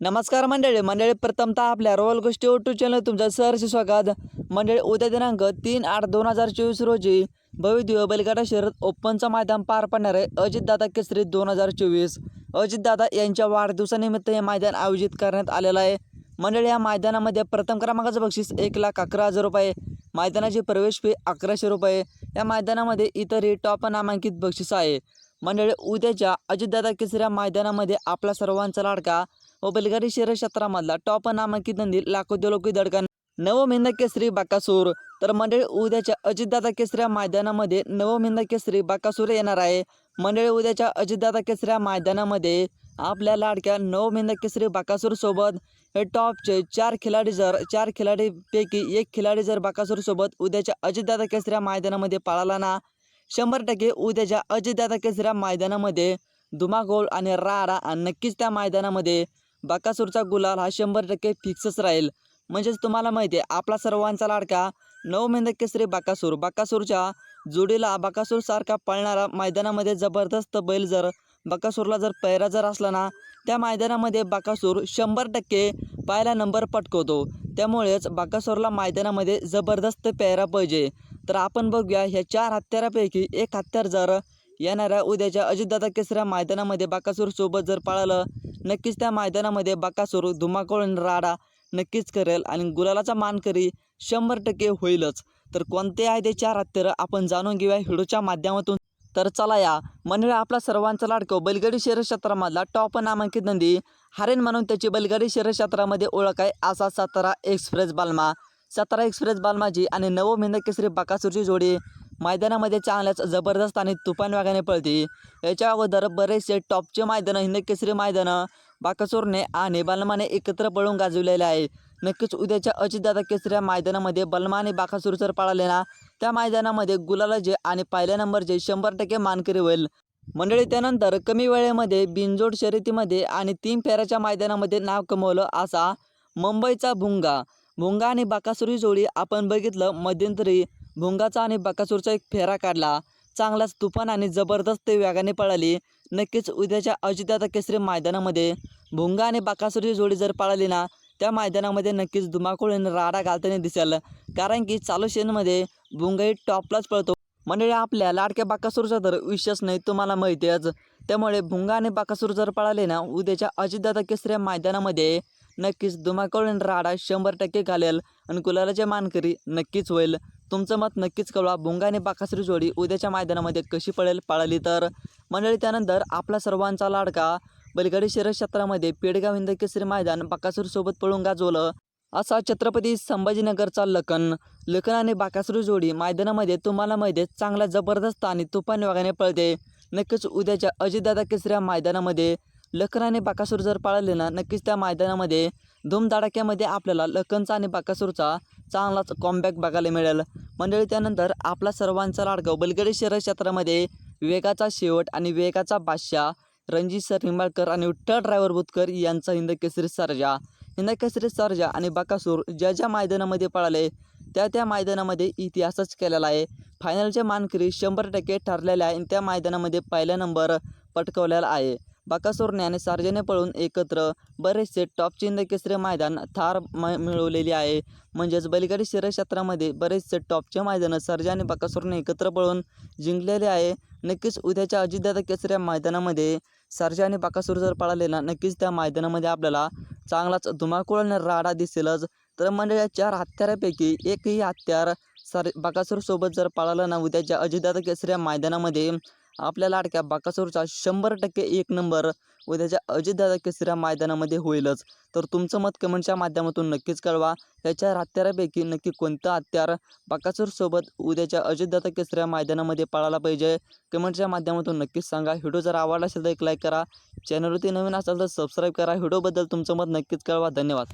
नमस्कार मंडळी मंडळी प्रथमतः आपल्या रोल गोष्टी ओटू चॅनल तुमचं सहर्ष स्वागत. मंडळी उद्या दिनांक तीन आठ दोन हजार चोवीस रोजी भव्य बैलगाडा शर्यत ओपनचं मैदान पार पडणार आहे. अजितदादा केसरी दोन हजार चोवीस. अजितदादा यांच्या वाढदिवसानिमित्त हे मैदान आयोजित करण्यात आलेलं आहे. मंडळी या मैदानामध्ये प्रथम क्रमांकाचं बक्षीस एक लाख अकरा हजार रुपये मैदानाची प्रवेश फी अकराशे रुपये या मैदानामध्ये इतरही टॉप नामांकित बक्षीस आहे. मंडळी उद्याच्या अजितदादा केसरी या मैदानामध्ये आपला सर्वांचा लाडका व बैलगाडी शहर क्षेत्रामधला टॉप नामांकित नंदी लाखो दिलोकी दडकन नवमिंद केसरी बाकासूर. तर मंडळी उद्याच्या अजितदादा केसऱ्या मैदानामध्ये नवमिंद केसरी बाकासूर येणार आहे. मंडळी उद्याच्या अजितदादा केसऱ्या मैदानामध्ये आपल्या लाडक्या नवमिंद केसरी बाकासूर सोबत हे टॉपचे चार खिलाडी जर चार खिलाडीपैकी एक खिलाडी जर बाकासूर सोबत उद्याच्या अजितदादा केसऱ्या मैदानामध्ये पळाला ना शंभर टक्के उद्याच्या अजितदादा केसऱ्या मैदानामध्ये धुमागोल आणि राडा आणि नक्कीच त्या मैदानामध्ये बाकासूरचा गुलाल हा शंभर टक्के फिक्सच राहील. म्हणजेच तुम्हाला माहिती आहे आपला सर्वांचा लाडका नवमेंद केसरी बाकासूर. बाकासूरच्या जोडीला बाकासूरसारखा पळणारा मैदानामध्ये जबरदस्त बैल जर बकासूरला जर पैरा जर असला ना त्या मैदानामध्ये बाकासूर शंभर टक्के पायला नंबर पटकवतो. त्यामुळेच बाकासूरला मैदानामध्ये जबरदस्त पेहरा पाहिजे. तर आपण बघूया ह्या चार हत्यारापैकी एक हत्यार जर येणाऱ्या उद्याच्या अजितदादा केसऱ्या मैदानामध्ये बाकासूर सोबत जर पळालं नक्कीच त्या मैदानामध्ये बाकासूर धुमाकूळ राडा नक्कीच करेल आणि गुलालाचा मानकरी शंभर टक्के होईलच. तर कोणते आहे ते चार हत्यारं आपण जाणून घेऊया हिडोच्या माध्यमातून. तर चला या मंडळी आपला सर्वांचा लाडको बैलगाडी शहर क्षेत्रामधला टॉप नामांकित नंदी. हरेन म्हणून त्याची बैलगाडी शहर क्षेत्रामध्ये ओळख आहे असा सातारा एक्सप्रेस बालमा. सातारा एक्सप्रेस बालमाजी आणि नवो नवमिंद केसरी बाकासूरची जोडी. मैदानामध्ये चांगल्याच जबरदस्त आणि तुफान वेगाने पळते. याच्या अगोदर बरेचसे टॉपचे मैदानं हिंदकेसरी मैदानं बाकासोरने आणि बलमाने एकत्र पळून गाजवलेले आहे. नक्कीच उद्याच्या अजितदादा केसरी या मैदानामध्ये बलमा आणि बाकासूर जर पळाले ना त्या मैदानामध्ये गुलालाचे आणि पहिल्या नंबरचे शंभर टक्के मानकरी होईल. मंडळी त्यानंतर कमी वेळेमध्ये बिनजोड शर्यतीमध्ये आणि तीन फेऱ्याच्या मैदानामध्ये नाव कमवलं असा मुंबईचा भुंगा. भुंगा आणि बाकासुरी जोडी आपण बघितलं मध्यंतरी भुंगाचा आणि बकासूरचा एक फेरा काढला. चांगलाच तुफान आणि जबरदस्त वेगाने पळाली. नक्कीच उद्याच्या अजितदादा केसरी मैदानामध्ये भुंगा आणि बकासूरची जोडी जर पळाली ना त्या मैदानामध्ये नक्कीच धुमाकूळ आणि राडा घालताना दिसेल. कारण की चालू शेनमध्ये भुंगाही टॉपलाच पळतो. मंडळी आपल्या लाडक्या बाकासूरचा तर विश्वास नाही तुम्हाला माहिती आहेच. त्यामुळे भुंगा आणि बाकासूर जर पळाले ना उद्याच्या अजितदादा केसरी मैदानामध्ये नक्कीच धुमाकूळ आणि राडा शंभर टक्के घालेल. आणि कुलालाचे मानकरी नक्कीच होईल. तुमचं मत नक्कीच कळवा. भुंगा आणि बाकासुरी जोडी उद्याच्या मैदानामध्ये कशी पळेल पळाली तर? मंडळी त्यानंतर आपला सर्वांचा लाडका बलगडी शहर क्षेत्रामध्ये पेडगाव हिंद केसरी मैदान बाकासूरसोबत पळून गाजवलं. असा छत्रपती संभाजीनगरचा लखन. लखन आणि बाकासुरी जोडी मैदानामध्ये तुम्हाला मध्ये चांगला जबरदस्त आणि तुफान वेगाने पळते. नक्कीच उद्याच्या अजितदादा केसरी या मैदानामध्ये लखन आणि बाकासूर जर पाळले ना नक्कीच त्या मैदानामध्ये धूमधडाक्यामध्ये आपल्याला लखनचा आणि बाकासूरचा चांगलाच कॉमबॅक बघायला मिळेल. मंडळी त्यानंतर आपला सर्वांचा लाडका बलगडी शहर क्षेत्रामध्ये वेगाचा शेवट आणि वेगाचा बादशाह रणजित सर निंबाळकर आणि विठ्ठल ड्रायव्हर बुतकर यांचा हिंद केसरी हिंदकेसरी हिंद केसरी सर्जा आणि बाकासूर ज्या ज्या मैदानामध्ये पळाले त्या त्या मैदानामध्ये इतिहासच केलेला आहे. फायनलचे मानकरी शंभर टक्के ठरलेले आहे आणि त्या मैदानामध्ये पहिला नंबर पटकवलेला आहे. बाकासूरने आणि सार्जाने पळून एकत्र बरेचसे टॉपचे हिंद केसरी मैदान थार म मिळवलेली आहे. म्हणजेच बैलगाडी शिरक्षेत्रामध्ये बरेचसे टॉपचे मैदानं सर्जा आणि बाकासूरने एकत्र पळून जिंकलेले आहे. नक्कीच उद्याच्या अजितदादा केसऱ्या मैदानामध्ये सर्जा आणि बाकासूर जर पळाले ना नक्कीच त्या मैदानामध्ये आपल्याला चांगलाच धुमाकूळ आणि राडा दिसेलच. तर म्हणजे या चार हत्यारापैकी एकही हत्यार सर बाकासूरसोबत जर पळालं ना उद्याच्या अजितदादा केसऱ्या मैदानामध्ये आपल्या लाडक्या बाकासूरचा शंभर टक्के एक नंबर उद्याच्या अजितदादा केसऱ्या मैदानामध्ये होईलच. तर तुमचं मत कमेंटच्या माध्यमातून नक्कीच कळवा. याच्या हत्यारापैकी नक्की कोणतं हत्यार बाकासूरसोबत उद्याच्या अजितदादा केसऱ्या मैदानामध्ये पळायला पाहिजे? कमेंटच्या माध्यमातून नक्कीच सांगा. व्हिडिओ जर आवडला असेल तर एक लाईक करा. चॅनलवरती नवीन असाल तर सबस्क्राईब करा. व्हिडिओबद्दल तुमचं मत नक्कीच कळवा. धन्यवाद.